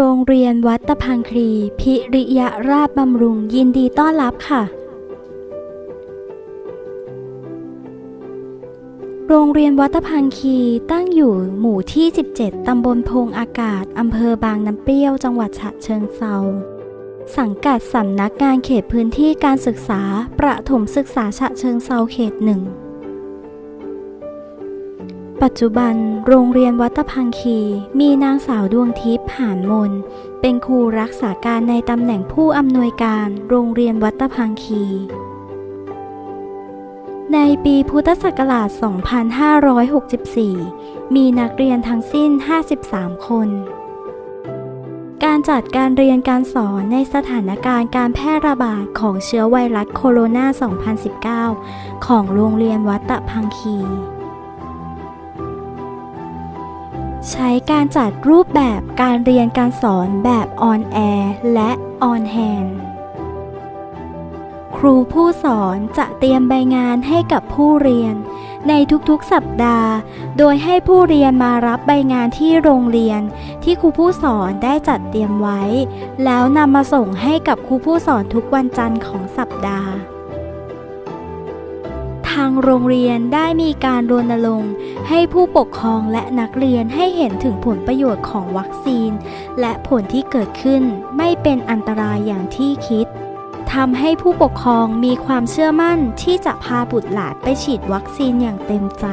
โรงเรียนวัดตะพังครี พิริยราชบำรุงยินดีต้อนรับค่ะ โรงเรียนวัดตะพังคีตั้งอยู่หมู่ที่ 17 ตำบลพงอากาศ อำเภอบางน้ำเปรี้ยว จังหวัดฉะเชิงเซาสังกัดสำนักงานเขตพื้นที่การศึกษา ประถมศึกษาฉะเชิงเซาเขตหนึ่ง ปัจจุบันโรงเรียนวัตพังคีมีนางสาวดวงทิพย์หานมน เป็นครูรักษาการในตำแหน่งผู้อำนวยการโรงเรียนวัตพังคี ในปีพุทธศักราช 2564 มีนักเรียนทั้งสิ้น 53 คน การจัดการเรียนการสอนในสถานการณ์การแพร่ระบาดของเชื้อไวรัสโคโรนา 2019 ของโรงเรียนวัตพังคี ใช้การจัดรูปแบบการเรียนการสอนแบบออนแอร์และออนแฮนครูผู้สอนจะเตรียมใบงานให้กับผู้เรียน ในทุกๆสัปดาห์ โดยให้ผู้เรียนมารับใบงานที่โรงเรียน ที่ครูผู้สอนได้จัดเตรียมไว้ แล้วนำมาส่งให้กับครูผู้สอนทุกวันจันทร์ของสัปดาห์างโรงเรียนได้มีการรณรงค์ให้ผู้ปกครองและนักเรียนให้เห็นถึงผลประโยชน์ของวัคซีน และผลที่เกิดขึ้นไม่เป็นอันตรายอย่างที่คิดทำให้ผู้ปกครองมีความเชื่อมั่นที่จะพาบุตรหลานไปฉีดวัคซีนอย่างเต็มใจ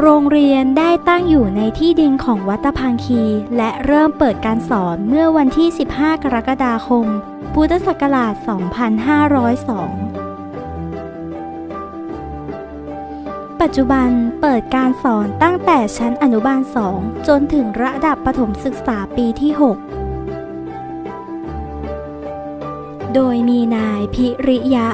โรงเรียนได้ตั้งอยู่ในที่ดินของวัดตะพังคี และเริ่มเปิดการสอนเมื่อวันที่ 15 กรกฎาคม พุทธศักราช 2502 ปัจจุบันเปิดการสอนตั้งแต่ชั้นอนุบาล 2 จนถึงระดับประถมศึกษาปีที่ 6 โดยมีนายพิริยะ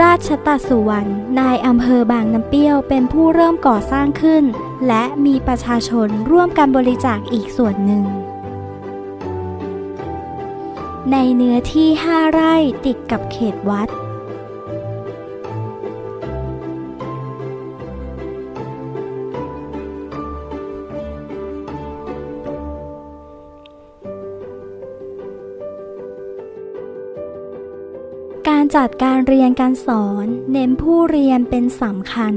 ราชตสุวรรณ นายอำเภอบางน้ำเปี้ยวเป็นผู้เริ่มก่อสร้างขึ้น และมีประชาชนร่วมกันบริจาคอีกส่วนหนึ่ง ในเนื้อที่5ไร่ติดกับเขตวัด การจัดการเรียนการสอนเน้นผู้เรียนเป็นสำคัญ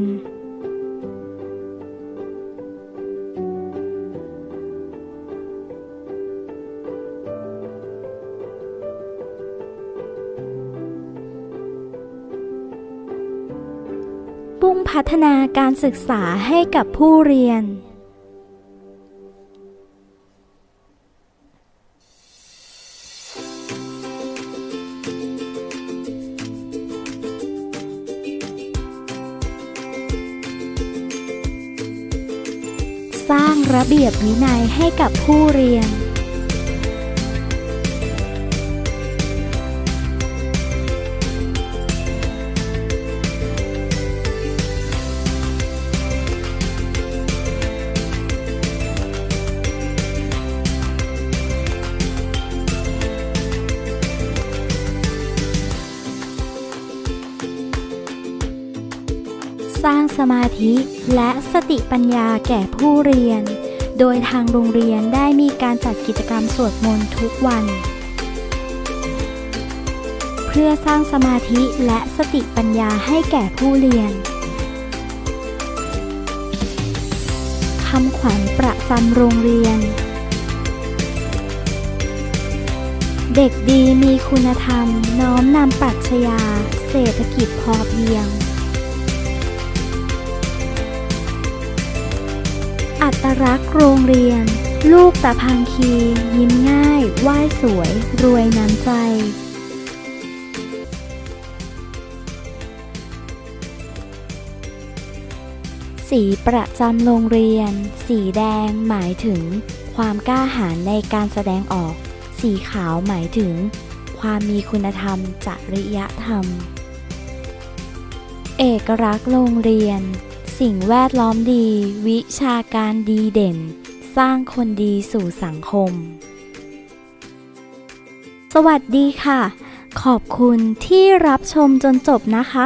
พัฒนาการศึกษาให้กับผู้เรียน สร้างระเบียบวินัยให้กับผู้เรียน สร้างสมาธิและสติปัญญาแก่ผู้เรียน โดยทางโรงเรียนได้มีการจัดกิจกรรมสวดมนต์ทุกวัน เพื่อสร้างสมาธิและสติปัญญาให้แก่ผู้เรียนคำขวัญประจำโรงเรียน เด็กดีมีคุณธรรมน้อมนำปรัชญาเศรษฐกิจพอเพียง อัตลักษ์โรงเรียน ลูกตะพังคี ยิ้มง่ายไหว้สวย รวยน้ำใจสีประจำโรงเรียน สีแดงหมายถึง ความกล้าหาญในการแสดงออก สีขาวหมายถึง ความมีคุณธรรมจริยธรรม เอกลักษณ์โรงเรียน สิ่งแวดล้อมดี วิชาการดีเด่น สร้างคนดีสู่สังคม สวัสดีค่ะ ขอบคุณที่รับชมจนจบนะคะ